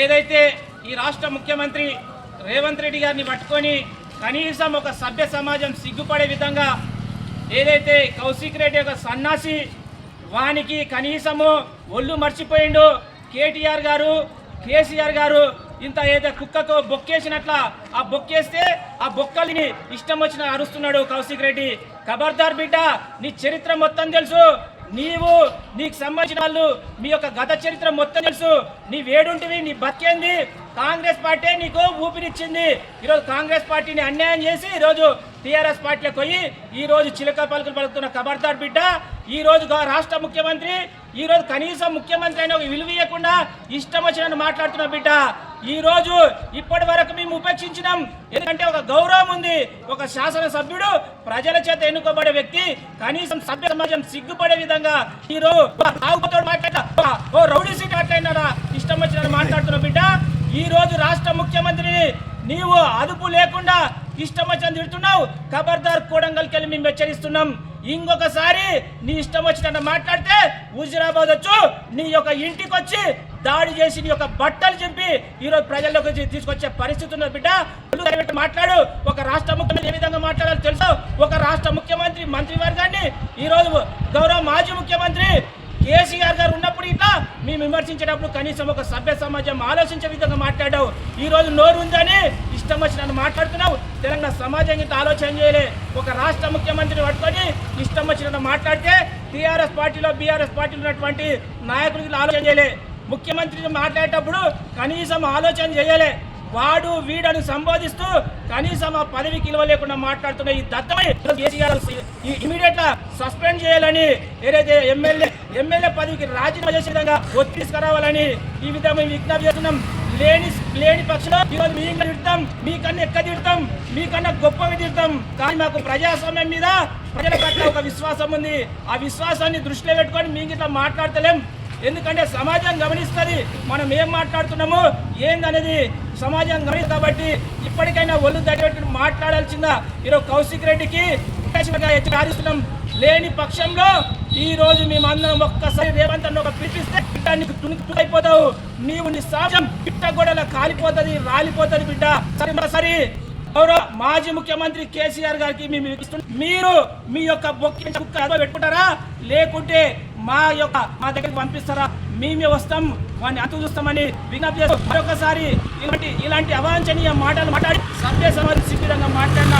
ఏదైతే ఈ రాష్ట్ర ముఖ్యమంత్రి రేవంత్ రెడ్డి గారిని పట్టుకొని కనీసం ఒక సభ్య సమాజం సిగ్గుపడే విధంగా ఏదైతే కౌశిక్ రెడ్డి ఒక సన్నాసి వానికి కనీసము ఒళ్ళు మర్చిపోయిండు కేటీఆర్ గారు కేసీఆర్ గారు ఇంత ఏదో కుక్కకు బొక్కేసినట్ల ఆ బొక్కేస్తే ఆ బొక్కల్ని ఇష్టం వచ్చిన అరుస్తున్నాడు కౌశిక్ రెడ్డి. ఖబర్దార్ బిడ్డ నీ చరిత్ర మొత్తం తెలుసు. నీవు నీకు సంబంధించిన వాళ్ళు మీ యొక్క గత చరిత్ర మొత్తం తెలుసు. నీ వేడుంటివి నీ బతికేంది. కాంగ్రెస్ పార్టీ నీకు ఊపిరిచ్చింది. ఈరోజు కాంగ్రెస్ పార్టీని అన్యాయం చేసి ఈరోజు టీఆర్ఎస్ పార్టీలకు పోయి ఈరోజు చిలక పలుకులు పలుకుతున్న కబర్దార్ బిడ్డ ఈరోజు రాష్ట్ర ముఖ్యమంత్రి ఈ రోజు కనీసం ముఖ్యమంత్రి అయిన ఒక విలువ ఇవ్వకుండా ఇష్టం వచ్చినట్టు మాట్లాడుతున్న బిడ్డ. ఈరోజు ఇప్పటి వరకు మేము ఉపేక్షించినాం. ఎందుకంటే ఒక గౌరవం ఉంది. ఒక శాసనసభ్యుడు ప్రజల చేత ఎన్నుకోబడే వ్యక్తి కనీసం సభ్య సమాజం సిగ్గుపడే విధంగా ఈరోజు రోజు ఓ రౌడీ సీట్ మాట్లాడినారా ఇష్టం వచ్చినట్టు మాట్లాడుతున్న బిడ్డ. ఈరోజు రాష్ట్ర ముఖ్యమంత్రిని నీవు అదుపు లేకుండా ఇష్టం వచ్చిన తిడుతున్నావు. ఖబర్దార్ కోడంగల్కి వెళ్ళి మేము హెచ్చరిస్తున్నాం. ఇంకొకసారి నీ ఇష్టం వచ్చినట్టు మాట్లాడితే హుజురాబాద్ వచ్చు నీ యొక్క ఇంటికి వచ్చి దాడి చేసి నీ యొక్క బట్టలు చెప్పి ఈరోజు ప్రజల్లోకి తీసుకొచ్చే పరిస్థితి ఉన్నది బిడ్డ. మాట్లాడు. ఒక రాష్ట్ర ముఖ్యమంత్రి ఏ విధంగా మాట్లాడాలో తెలుసు. ఒక రాష్ట్ర ముఖ్యమంత్రి మంత్రివర్గాన్ని ఈరోజు గౌరవ మాజీ ముఖ్యమంత్రి కేసీఆర్ గారు ఉన్నప్పుడు ఇట్లా మేము విమర్శించేటప్పుడు కనీసం ఒక సభ్య సమాజం ఆలోచించే విధంగా మాట్లాడావు. ఈ రోజు నోరు ఉందని ఇష్టం వచ్చినట్టు మాట్లాడుతున్నావు? తెలంగాణ సమాజం ఇంత ఆలోచన చేయలే. ఒక రాష్ట్ర ముఖ్యమంత్రిని పట్టుకొని ఇష్టం వచ్చినట్టు మాట్లాడితే టీఆర్ఎస్ పార్టీలో బీఆర్ఎస్ పార్టీలో ఉన్నటువంటి నాయకుడికి ఆలోచన చేయలే. ముఖ్యమంత్రి మాట్లాడేటప్పుడు కనీసం ఆలోచన చేయలే. వాడు వీడని సంబోధిస్తూ కనీసం ఆ పదవికి విలువ లేకుండా మాట్లాడుతున్న ఈ దత్తమని కేసీఆర్ ఇమీడియట్గా సస్పెండ్ చేయాలని ఏదైతే ఎమ్మెల్యే ఎమ్మెల్యే పదవికి రాజీనామా చేసే విధంగా ఒత్తి తీసుకురావాలని ఈ విధంగా మేము విజ్ఞప్తి చేస్తున్నాం. లేని లేని పక్షంలో ఈరోజు మీ ఇంకా తిడతాం మీకన్నా ఎక్క తిడతాం మీకన్నా గొప్పగా తిడతాం. కానీ మాకు ప్రజాస్వామ్యం మీద ప్రజల పట్ల ఒక విశ్వాసం ఉంది. ఆ విశ్వాసాన్ని దృష్టిలో పెట్టుకొని మేము ఇట్లా మాట్లాడతలేం. ఎందుకంటే సమాజం గమనిస్తుంది. మనం ఏం మాట్లాడుతున్నాము ఏందనేది సమాజం గమనిస్తుంది కాబట్టి ఇప్పటికైనా ఒళ్ళు దగ్గర మాట్లాడాల్సిందా? ఈరోజు కౌశిక్ రెడ్డికి హెచ్చరిస్తున్నాం లేని పక్షంలో ఈ రోజు మేమందరం ఒక్కసారి రేవంత్ అన్న ఒక పిలిపిస్తే బిడ్డ నీవు నీ సాక్ష్యం పిట్ట గోడలో కాలిపోతుంది రాలిపోతుంది బిడ్డ. సరే సరే. గౌరవ మాజీ ముఖ్యమంత్రి కేసీఆర్ గారికి మేము మీరు మీ యొక్క బొక్కి కుక్క పెట్టుకుంటారా? లేకుంటే మా యొక్క మా దగ్గరికి పంపిస్తారా? మేమే వస్తాం వాడిని అతు చూస్తామని విజ్ఞప్తి మరొకసారి ఇలాంటి ఇలాంటి అవాంఛనీయ మాటలు మాట్లాడి సభ్య సమాజ శిబిరంగా మాట్లాడిన